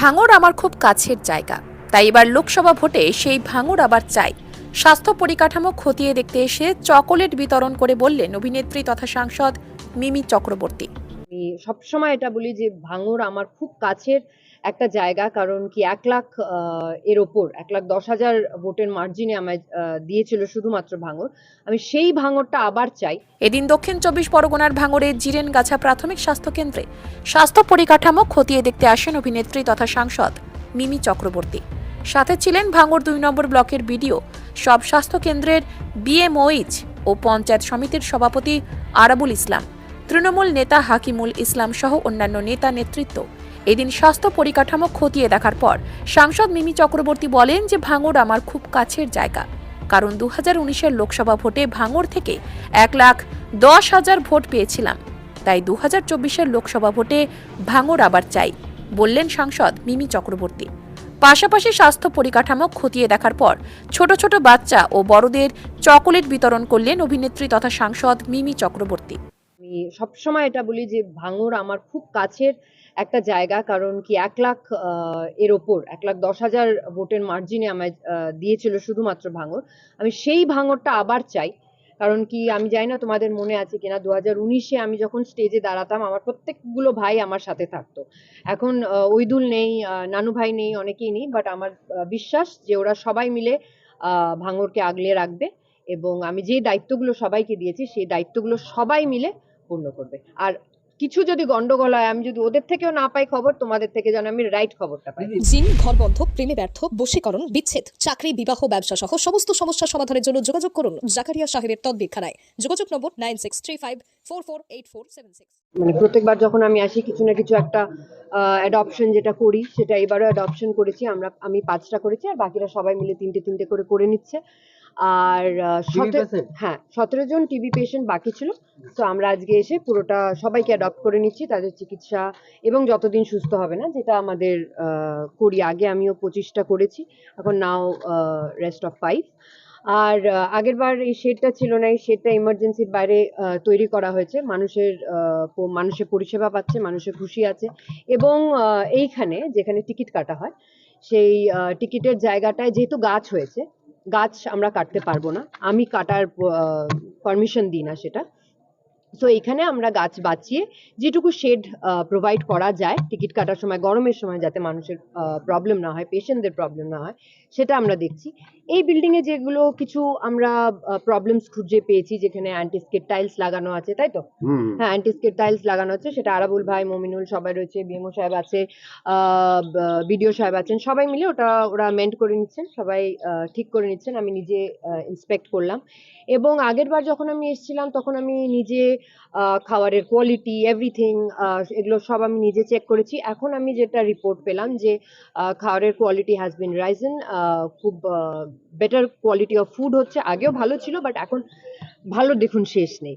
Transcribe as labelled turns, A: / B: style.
A: ভাঙর আমার খুব কাছের জায়গা। তাই এবার লোকসভা ভোটে সেই ভাঙর আবার চাই। স্বাস্থ্য পরিকাঠামো খতিয়ে দেখতে এসে চকোলেট বিতরণ করে বললেন অভিনেত্রী তথা সাংসদ মিমি চক্রবর্তী।
B: সবসময় এটা বলি যে ভাঙর আমার খুব কাছের একটা জায়গা, কারণ কি এক লাখ এর ওপর, এক লাখ দশ হাজার ভোটের মার্জিনে আমায় দিয়েছিল শুধুমাত্র ভাঙর আমি সেই ভাঙরটা আবার চাই।
A: এদিন দক্ষিণ চব্বিশ পরগনার ভাঙড়ের জিরেনগাছা প্রাথমিক স্বাস্থ্য কেন্দ্রে স্বাস্থ্য পরিকাঠামো খতিয়ে দেখতে আসেন অভিনেত্রী তথা সাংসদ মিমি চক্রবর্তী। সাথে ছিলেন ভাঙড় দুই নম্বর ব্লকের বিডিও, সব স্বাস্থ্য কেন্দ্রের বিএমওইচ ও পঞ্চায়েত সমিতির সভাপতি আরাবুল ইসলাম। তৃণমূল নেতা হাকিমুল ইসলাম সহ অন্যান্য নেতা নেতৃত্ব এদিন স্বাস্থ্য পরিকাঠামো খতিয়ে দেখার পর সাংসদ মিমি চক্রবর্তী বলেন যে ভাঙড় আমার খুব কাছের জায়গা। কারণ দু হাজার লোকসভা ভোটে ভাঙড় থেকে এক লাখ দশ হাজার ভোট পেয়েছিলাম। তাই দু হাজার লোকসভা ভোটে ভাঙড় আবার চাই, বললেন সাংসদ মিমি চক্রবর্তী। পাশাপাশি স্বাস্থ্য পরিকাঠামো খতিয়ে দেখার পর ছোট ছোট বাচ্চা ও বড়দের চকোলেট বিতরণ করলেন অভিনেত্রী তথা সাংসদ মিমি চক্রবর্তী।
B: সবসময় এটা বলি যে ভাঙর আমার খুব কাছের একটা জায়গা, কারণ কি এক লাখ এর ওপর, এক লাখ দশ হাজার ভোটের মার্জিনে আমায় দিয়েছিল শুধুমাত্র ভাঙর আমি সেই ভাঙরটা আবার চাই, কারণ কি আমি জানি না তোমাদের মনে আছে কিনা দু হাজার উনিশে আমি যখন স্টেজে দাঁড়াতাম, আমার প্রত্যেকগুলো ভাই আমার সাথে থাকতো। এখন ওইদুল নেই নানু ভাই নেই, অনেকেই নেই বাট আমার বিশ্বাস যে ওরা সবাই মিলে ভাঙরকে আগলে রাখবে এবং আমি যে দায়িত্বগুলো সবাইকে দিয়েছি, সেই দায়িত্বগুলো সবাই মিলে পূর্ণ করবে। আর কিছু যদি গন্ডগোল হয় আমি যদি ওদের থেকেও না পাই খবর তোমাদের থেকে যেন আমি রাইট খবরটা পাই।
C: জিন ঘরবন্ধ প্রেমে ব্যর্থ বশীকরণ বিচ্ছেদ চাকরি বিবাহ ব্যবসা সহ সমস্ত সমস্যা সমাধানের জন্য যোগাযোগ করুন জাকারিয়া সাহেবের তদবিরখানায় যোগাযোগ নম্বর nine six three five four four eight four seven six
B: মানে প্রত্যেকবার যখন আমি আসি কিছু না কিছু একটা অ্যাডপশন যেটা করি সেটা এবারও অ্যাডপশন করেছি আমরা আমি পাঁচটা করেছি আর বাকিরা সবাই মিলে তিনটে তিনটে করে করে নিচ্ছে। আর হ্যাঁ সতেরো জন টিবি পেশেন্ট বাকি ছিল। তো আমরা আজকে এসে পুরোটা সবাইকে অ্যাডপ্ট করে নিচ্ছি তাদের চিকিৎসা এবং যতদিন সুস্থ হবে না যেটা আমাদের আহ, করি আগে আমিও পঁচিশটা করেছি এখন নাও রেস্ট অফ ফাইভ আর আগের বার এই শেডটা ছিল না এই শেডটা ইমার্জেন্সির বাইরে তৈরি করা হয়েছে। মানুষের আহ, মানুষের পরিষেবা পাচ্ছে মানুষের খুশি আছে এবং আহ, এইখানে যেখানে টিকিট কাটা হয় সেই টিকিটের জায়গাটায় যেহেতু গাছ হয়েছে গাছ আমরা কাটতে পারব না। আমি কাটার পারমিশন দিই না সেটা। সো এখানে আমরা গাছ বাঁচিয়ে যেটুকু শেড প্রোভাইড করা যায়, টিকিট কাটার সময়, গরমের সময় যাতে মানুষের প্রবলেম না হয় পেশেন্টদের প্রবলেম না হয়, সেটা আমরা দেখছি। এই বিল্ডিং এ যেগুলো কিছু আমরা প্রবলেমস খুঁজে পেয়েছি যেখানে অ্যান্টিস্কেট টাইলস লাগানো আছে তাই তো? হ্যাঁ অ্যান্টিস্কেট টাইলস লাগানো আছে সেটা আরাবুল ভাই মমিনুল সবাই রয়েছে বিএমও সাহেব আছে বিডিও সাহেব আছেন সবাই মিলে ওটা ওরা মেন্ট করে নিচ্ছেন সবাই ঠিক করে নিচ্ছেন আমি নিজে ইন্সপেক্ট করলাম। এবং আগের বার যখন আমি এসেছিলাম তখন আমি নিজে খাবারের কোয়ালিটি এভরিথিং এগুলো সব আমি নিজে চেক করেছি। এখন আমি যেটা রিপোর্ট পেলাম যে খাবারের কোয়ালিটি হ্যাজ বিন রাইজেন খুব বেটার কোয়ালিটি অফ ফুড হচ্ছে আগেও ভালো ছিল বাট এখন ভালো দেখুন শেষ নেই।